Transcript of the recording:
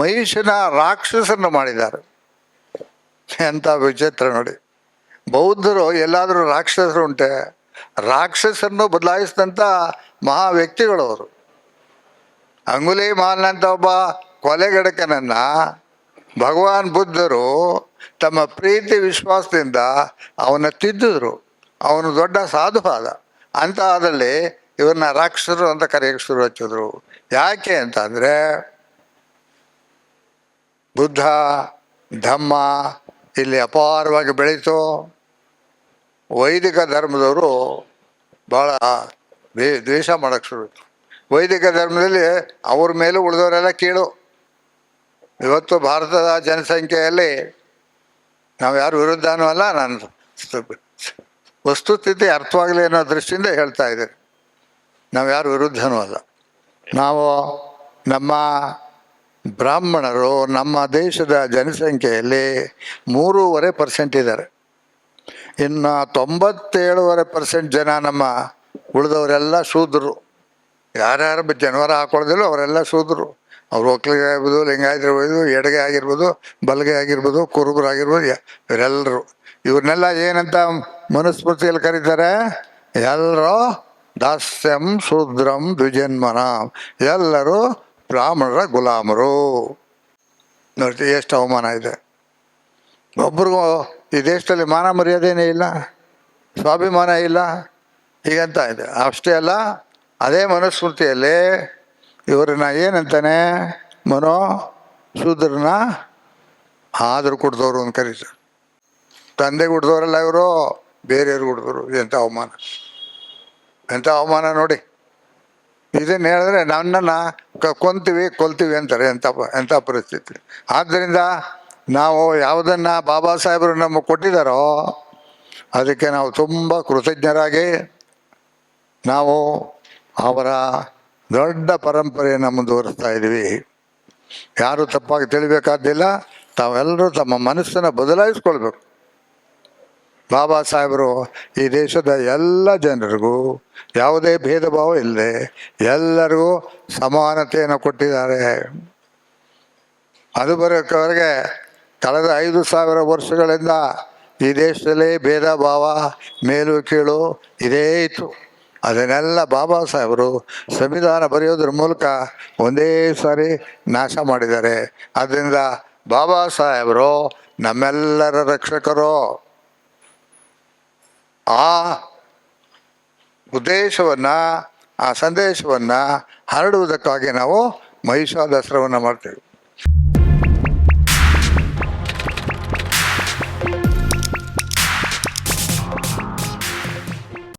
ಮಹಿಷನ ರಾಕ್ಷಸನ್ನು ಮಾಡಿದ್ದಾರೆ. ಎಂಥ ವಿಚಿತ್ರ ನೋಡಿ. ಬೌದ್ಧರು ಎಲ್ಲಾದರೂ ರಾಕ್ಷಸರು ಉಂಟೆ. ರಾಕ್ಷಸರನ್ನು ಬದಲಾಯಿಸಿದಂಥ ಮಹಾ ವ್ಯಕ್ತಿಗಳು ಅವರು. ಅಂಗುಲಿ ಮಾಲ್ನಂತ ಒಬ್ಬ ಕೊಲೆಗಡಕನನ್ನು ಭಗವಾನ್ ಬುದ್ಧರು ತಮ್ಮ ಪ್ರೀತಿ ವಿಶ್ವಾಸದಿಂದ ಅವನ ತಿದ್ದಿದ್ರು. ಅವನು ದೊಡ್ಡ ಸಾಧು ಆದ ಅಂತ ಆದಲ್ಲಿ ಇವನ್ನ ರಾಕ್ಷಸರು ಅಂತ ಕರೆಯಕ್ಕೆ ಶುರು ಹಚ್ಚಿದ್ರು. ಯಾಕೆ ಅಂತ ಅಂದರೆ ಬುದ್ಧ, ಧಮ್ಮ ಇಲ್ಲಿ ಅಪಾರವಾಗಿ ಬೆಳೀತು ವೈದಿಕ ಧರ್ಮದವರು ಭಾಳ ದ್ವೇ, ದ್ವೇಷ ಮಾಡೋಕ್ಕೆ ಶುರು. ವೈದಿಕ ಧರ್ಮದಲ್ಲಿ ಅವ್ರ ಮೇಲೆ ಉಳಿದವರೆಲ್ಲ ಕೀಳು. ಇವತ್ತು ಭಾರತದ ಜನಸಂಖ್ಯೆಯಲ್ಲಿ ನಾವು ಯಾರು ವಿರುದ್ಧನೂ ಅಲ್ಲ, ನಾನು ವಸ್ತುಸ್ಥಿತಿ ಅರ್ಥವಾಗಲಿ ಅನ್ನೋ ದೃಷ್ಟಿಯಿಂದ ಹೇಳ್ತಾ ಇದ್ದೀರಿ ನಾವು ಯಾರು ವಿರುದ್ಧನೂ ಅಲ್ಲ. ನಾವು ನಮ್ಮ ಬ್ರಾಹ್ಮಣರು ನಮ್ಮ ದೇಶದ ಜನಸಂಖ್ಯೆಯಲ್ಲಿ ಮೂರುವರೆ ಪರ್ಸೆಂಟ್ ಇದ್ದಾರೆ. ಇನ್ನು ತೊಂಬತ್ತೇಳುವರೆ ಪರ್ಸೆಂಟ್ ಜನ ನಮ್ಮ ಉಳಿದವರೆಲ್ಲ ಶೂದ್ರರು. ಯಾರ್ಯಾರು ಜನವರ ಹಾಕೊಳ್ಳೋದಿಲ್ಲ ಅವರೆಲ್ಲ ಶೂದ್ರರು. ಅವ್ರು ಒಕ್ಕಲಿಗೆ ಆಗಿರ್ಬೋದು ಲಿಂಗಾಯತ ಇರ್ಬೋದು ಎಡಗೆ ಆಗಿರ್ಬೋದು, ಬಲಗೆ ಆಗಿರ್ಬೋದು ಕುರುಬರಾಗಿರ್ಬೋದು ಆಗಿರ್ಬೋದು ಇವರೆಲ್ಲರೂ ಇವ್ರನ್ನೆಲ್ಲ ಏನಂತ ಮನುಸ್ಮೃತಿಯಲ್ಲಿ ಕರೀತಾರೆ? ಎಲ್ಲರೂ ದಾಸ್ಯಂ ಶೂದ್ರಂ ದ್ವಿಜನ್ಮನ. ಎಲ್ಲರೂ ಬ್ರಾಹ್ಮಣರ ಗುಲಾಮರು. ನೋಡಿ ಎಷ್ಟು ಅವಮಾನ ಇದೆ. ಒಬ್ರಿಗೂ ಈ ದೇಶದಲ್ಲಿ ಮಾನ ಮರ್ಯಾದೆನೇ ಇಲ್ಲ, ಸ್ವಾಭಿಮಾನ ಇಲ್ಲ, ಹೀಗಂತ ಇದೆ. ಅಷ್ಟೇ ಅಲ್ಲ, ಅದೇ ಮನುಸ್ಮೃತಿಯಲ್ಲಿ ಇವ್ರನ್ನ ಏನಂತಾನೆ, ಮನೋ ಶೂದ್ರನ ಆದರೂ ಕುಡ್ದವರು ಅಂತ ಕರೀತಾರೆ. ತಂದೆ ಕುಡ್ದವ್ರಲ್ಲ ಇವರು, ಬೇರೆಯವ್ರು ಕುಡ್ದವರು. ಎಂಥ ಅವಮಾನ. ಎಂಥ ಅವಮಾನ ನೋಡಿ. ಇದನ್ನ ಹೇಳಿದ್ರೆ ನನ್ನನ್ನು ಕೊಂತೀವಿ, ಕೊಲ್ತೀವಿ ಅಂತಾರೆ ಎಂಥ ಎಂಥ ಪರಿಸ್ಥಿತಿ. ಆದ್ದರಿಂದ ನಾವು ಯಾವುದನ್ನು ಬಾಬಾ ಸಾಹೇಬರು ನಮಗೆ ಕೊಟ್ಟಿದ್ದಾರೋ ಅದಕ್ಕೆ ನಾವು ತುಂಬ ಕೃತಜ್ಞರಾಗಿ ನಾವು ಅವರ ದೊಡ್ಡ ಪರಂಪರೆಯನ್ನು ಮುಂದುವರಿಸ್ತಾ ಇದ್ದೀವಿ. ಯಾರು ತಪ್ಪಾಗಿ ತಿಳಿಬೇಕಾದ್ದಿಲ್ಲ, ತಾವೆಲ್ಲರೂ ತಮ್ಮ ಮನಸ್ಸನ್ನು ಬದಲಾಯಿಸ್ಕೊಳ್ಬೇಕು. ಬಾಬಾ ಸಾಹೇಬರು, ಈ ದೇಶದ ಎಲ್ಲ ಜನರಿಗೂ ಯಾವುದೇ ಭೇದ ಭಾವ ಇಲ್ಲದೆ ಎಲ್ಲರಿಗೂ ಸಮಾನತೆಯನ್ನು ಕೊಟ್ಟಿದ್ದಾರೆ. ಅದು ಬರೋಕ್ಕವರೆಗೆ ಕಳೆದ ಐದು ಸಾವಿರ ವರ್ಷಗಳಿಂದ ಈ ದೇಶದಲ್ಲಿ ಭೇದ ಭಾವ ಮೇಲು ಕೀಳು ಇದೇ ಇತ್ತು. ಅದನ್ನೆಲ್ಲ ಬಾಬಾ ಸಾಹೇಬರು ಸಂವಿಧಾನ ಬರೆಯೋದ್ರ ಮೂಲಕ ಒಂದೇ ಸಾರಿ ನಾಶ ಮಾಡಿದ್ದಾರೆ. ಆದ್ದರಿಂದ ಬಾಬಾ ಸಾಹೇಬರು ನಮ್ಮೆಲ್ಲರ ರಕ್ಷಕರು. ಆ ಉದ್ದೇಶವನ್ನು ಆ ಸಂದೇಶವನ್ನು ಹರಡುವುದಕ್ಕಾಗಿ ನಾವು ಮಹಿಷಾ ದಸರಾವನ್ನು ಮಾಡ್ತೇವೆ.